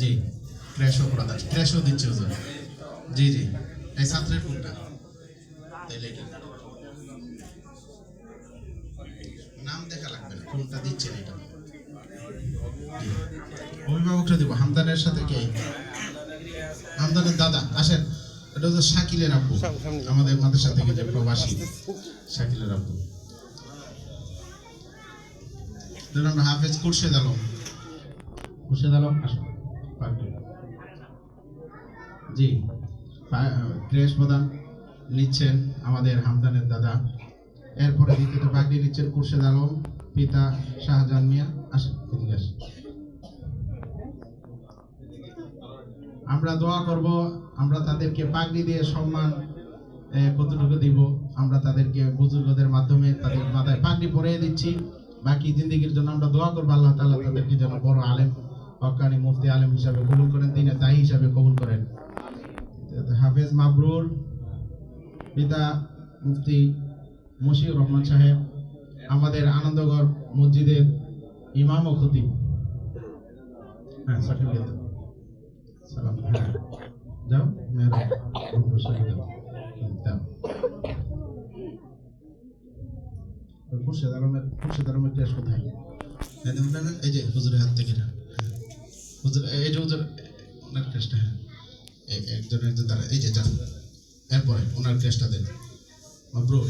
জি। ক্র্যাশও প্রদান ক্র্যাশও দিচ্ছে হুজুর জি জি। এই ছাত্রের কোনটা? তাইলে নাম দেখা লাগবে না। কোনটা দিচ্ছেন এটা। অভিভাবকটা দিব। হামদানের সাথে কে? হামদানের দাদা। আসেন। এটা হচ্ছে শাকিলের আব্বু। আমাদের মাদ্রাসা থেকে যে প্রবাসী। শাকিলের আব্বু। হাফেজ খুরশেদ আলম। খুরশেদ আলম আসুন। জি নিচ্ছেন আমাদের হামদানের দাদা। এরপরে পাগড়ি নিচ্ছেন আলম, পিতা শাহজাহান মিয়া। আসেন আমরা দোয়া করব, আমরা তাদেরকে পাগড়ি দিয়ে সম্মান কতটুকু দিব, আমরা তাদেরকে বুজুর্গদের মাধ্যমে তাদের মাথায় পাগড়ি পরিয়ে দিচ্ছি। বাকি জিন্দগির জন্য আমরা দোয়া করব, আল্লাহ তাআলা তাদেরকে যেন বড় আলেম হকানি মুফতি আলেম হিসাবে কবুল করেন তিনি দায়ী হিসাবে কবুল করেন। হাফেজ মাবরুর পিতা মুফতি মশিউর রহমান সাহেব, আমাদের আনন্দগড় মসজিদের ইমাম ও খতিব। হ্যাঁ সালাম। হ্যাঁ। যাও খুরশেদ আলমের খুরশেদ টেস্ট কোথায়? এই যে হুজুরের হাত থেকে না। হুজুর এই যে হুজুর ওনার হ্যাঁ। এই একজন একজন দাঁড়া এই যে যান। এরপরে ওনার টেস্টটা দেন। মাবরুর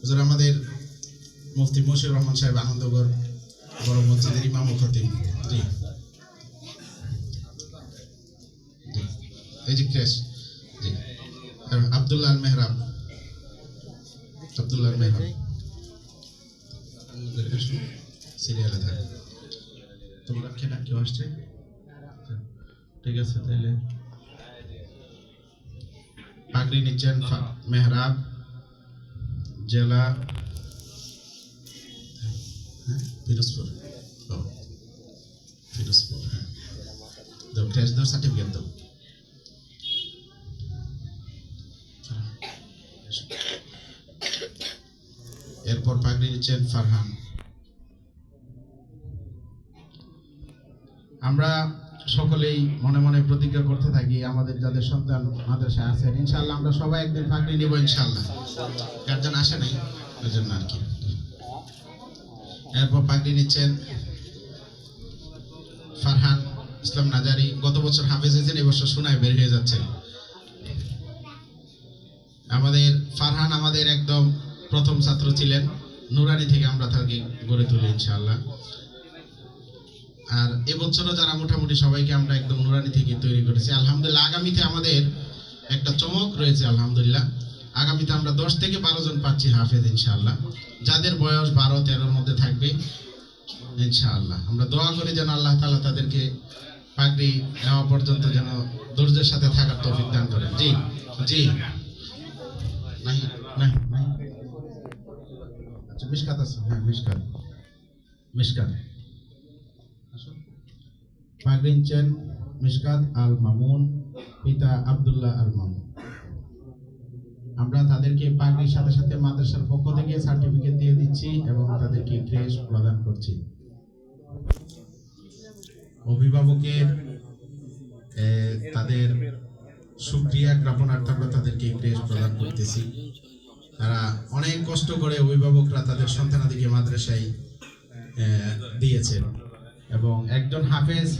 হুজুর আমাদের মুফতি মশিউর রহমান সাহেব আনন্দগড় বড় মসজিদের ইমাম ও খতিব। জি। এই যে ক্রেশ জি। আব্দুল্লাহ আল মেহরাব। আব্দুল্লাহ আল মেহরাব। সিরিয়ালে থাকে। তোমরা কেউ আসছে? ঠিক আছে তাইলে পাগড়ি নিচ্ছেন মেহরাব জেলা হ্যাঁ, পিরোজপুর ও পিরোজপুর হ্যাঁ। দাও ক্র্যাশ দাও সার্টিফিকেট দাও। এরপর পাগড়ি নিচ্ছেন ফারহান। আমরা সকলেই মনে মনে প্রতিজ্ঞা করতে থাকি, আমাদের যাদের সন্তান মাদ্রাসায় আছেন ইনশাল্লাহ আমরা সবাই একদিন পাগড়ি নিব ইনশাল্লাহ গার্জেন আসে নাই, ওই জন্য আর কি। এরপর পাগড়ি নিচ্ছেন ফারহান ইসলাম নাজারি। গত বছর হাফেজ হয়েছেন এবছর শোনায় বের হয়ে যাচ্ছেন আমাদের ফারহান আমাদের একদম প্রথম ছাত্র ছিলেন। নুরানি থেকে আমরা তাকে গড়ে তুলি, ইনশাআল্লাহ। আর এবছরও যারা মোটামুটি সবাইকে আমরা একদম নুরানি থেকে তৈরি করেছি। আলহামদুলিল্লাহ, আগামীতে আমাদের একটা চমক রয়েছে, আলহামদুলিল্লাহ। আগামীতে আমরা দশ থেকে বারো জন পাচ্ছি হাফেজ, ইনশাআল্লাহ। যাদের বয়স বারো, তেরোর মধ্যে থাকবে, ইনশাআল্লাহ। আমরা দোয়া করি যেন আল্লাহ তাআলা তাদেরকে পাগড়ি নেওয়া পর্যন্ত যেন ধৈর্যের সাথে থাকার তৌফিক দান করেন। জি জি। আচ্ছা মিশকাত আছে। হ্যাঁ মিশকাত। মিশকাত। নিচ্ছেন মিশকাত আল মামুন পিতা আব্দুল্লাহ আল মামুন আমরা তাদেরকে পাগড়ির সাথে সাথে মাদ্রাসার পক্ষ থেকে সার্টিফিকেট দিয়ে দিচ্ছি এবং তাদেরকে ড্রেস প্রদান করছি। অভিভাবকের তাদের সুক্রিয়া জ্ঞাপনার্থে আমরা তাদেরকে ড্রেস প্রদান করতেছি। তারা অনেক কষ্ট করে অভিভাবকরা তাদের সন্তানাদিকে মাদ্রাসায় দিয়েছেন। এবং একজন হাফেজ,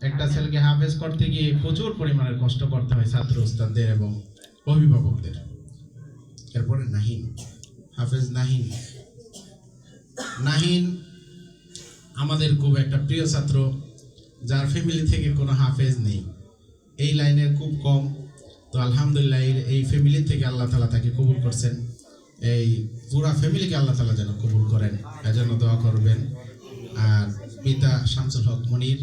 একটা ছেলেকে হাফেজ করতে গিয়ে প্রচুর পরিমাণের কষ্ট করতে হয় ছাত্র ওস্তাদদের এবং অভিভাবকদের। এরপরে নাহিন, হাফেজ নাহিন। নাহিন আমাদের খুব একটা প্রিয় ছাত্র, যার ফ্যামিলি থেকে কোনো হাফেজ নেই। এই লাইনের খুব কম, তো আলহামদুলিল্লাহ এই- ফ্যামিলি থেকে আল্লাহ তালা তাকে কবুল করছেন। এই পুরা ফ্যামিলিকে আল্লাহ তালা যেন কবুল করেন, এজন্য দোয়া করবেন। আর পিতা শামসুল হক মনির।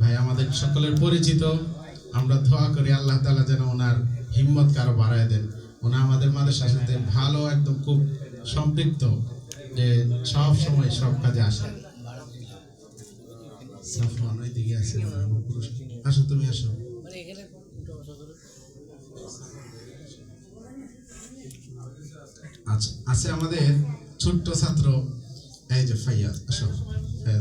ভাই, আমাদের সকলের পরিচিত। আমরা ধোয়া করি আল্লাহ তালা যেন ওনার হিম্মত কারও বাড়ায় দেন। ওনা আমাদের মাদ্রাসার সাথে ভালো একদম খুব সম্পৃক্ত যে সব সময় সব কাজে আসে। আসো, তুমি আসো। আচ্ছা আছে আমাদের ছোট্ট ছাত্র, এই যে ফাইয়াজ আসো। হ্যাঁ,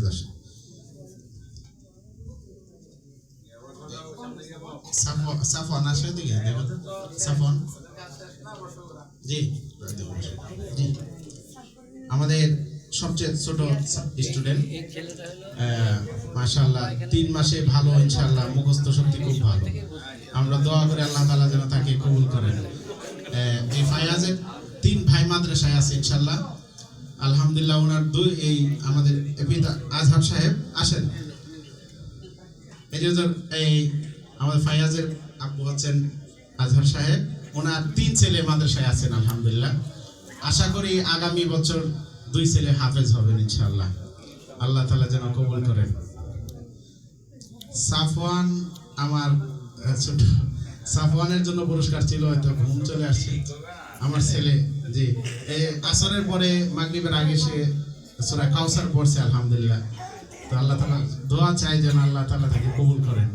আমাদের সবচেয়ে ছোট স্টুডেন্ট। হ্যাঁ, মাশাল্লাহ তিন মাসে ভালো ইনশাল্লাহ মুখস্থ শক্তি খুব ভালো। আমরা দোয়া করে আল্লাহ তালা যেন তাকে কবুল করেন। হ্যাঁ, এই তিন ভাই মাদ্রাসায় আছে ইনশাল্লাহ আলহামদুলিল্লাহ ওনার দুই এই আমাদের আজহার সাহেব আসেন। এই যে এই আমাদের ফায়াজের আব্বু হচ্ছেন আজহার সাহেব। ওনার তিন ছেলে মাদ্রাসায় আছেন, আলহামদুলিল্লাহ। আশা করি আগামী বছর দুই ছেলে হাফেজ হবেন, ইনশাআল্লাহ। আল্লাহ তাআলা যেন কবুল করেন। সাফওয়ান আমার সাফওয়ানের জন্য পুরস্কার ছিল, হয়তো ঘুম চলে আসছে। আমার ছেলে জি এই আসরের পরে মাগরিবের আগে সে সূরা কাউসার পড়ছে আলহামদুলিল্লাহ তো আল্লাহ তাআলা দোয়া চাই যেন আল্লাহ তাআলা তাকে কবুল করেন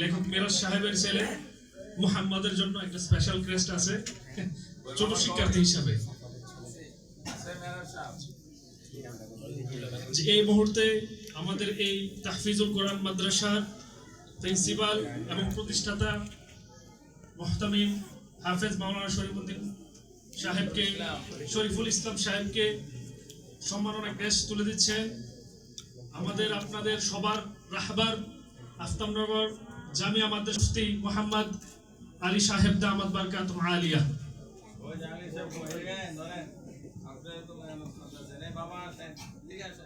লেখক সাহেবের ছেলে মুহাম্মাদের জন্য একটা স্পেশাল ক্রেস্ট আছে। ছোট শিক্ষার্থী হিসাবে। এই মুহূর্তে আমাদের এই তাহফিজুল কোরআন মাদ্রাসার প্রিন্সিপাল এবং প্রতিষ্ঠাতা মোহতামিম হাফেজ মাওলানা শরীফুদ্দিন সাহেবকে, শরীফুল ইসলাম সাহেবকে সম্মাননা গ্যাস তুলে দিচ্ছেন। আমাদের, আপনাদের সবার রাহবার আফতাবনগর জামিয়া মাদ্রাসি মোহাম্মদ আলী সাহেব দামাদ বারকাত আলিয়া। ওই জানি সব হয়ে গেলেন, ধরেন। আপনারা তো এই বাবা আছেন ঠিক আছে।